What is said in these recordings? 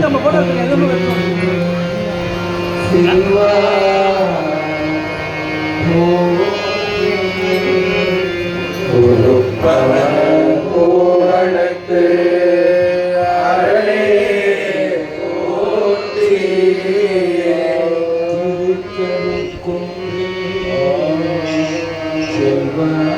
நம்ம போட உடுப்பவன் கோவணத்து அரணே போற்றி செல்வன்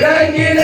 get up, get.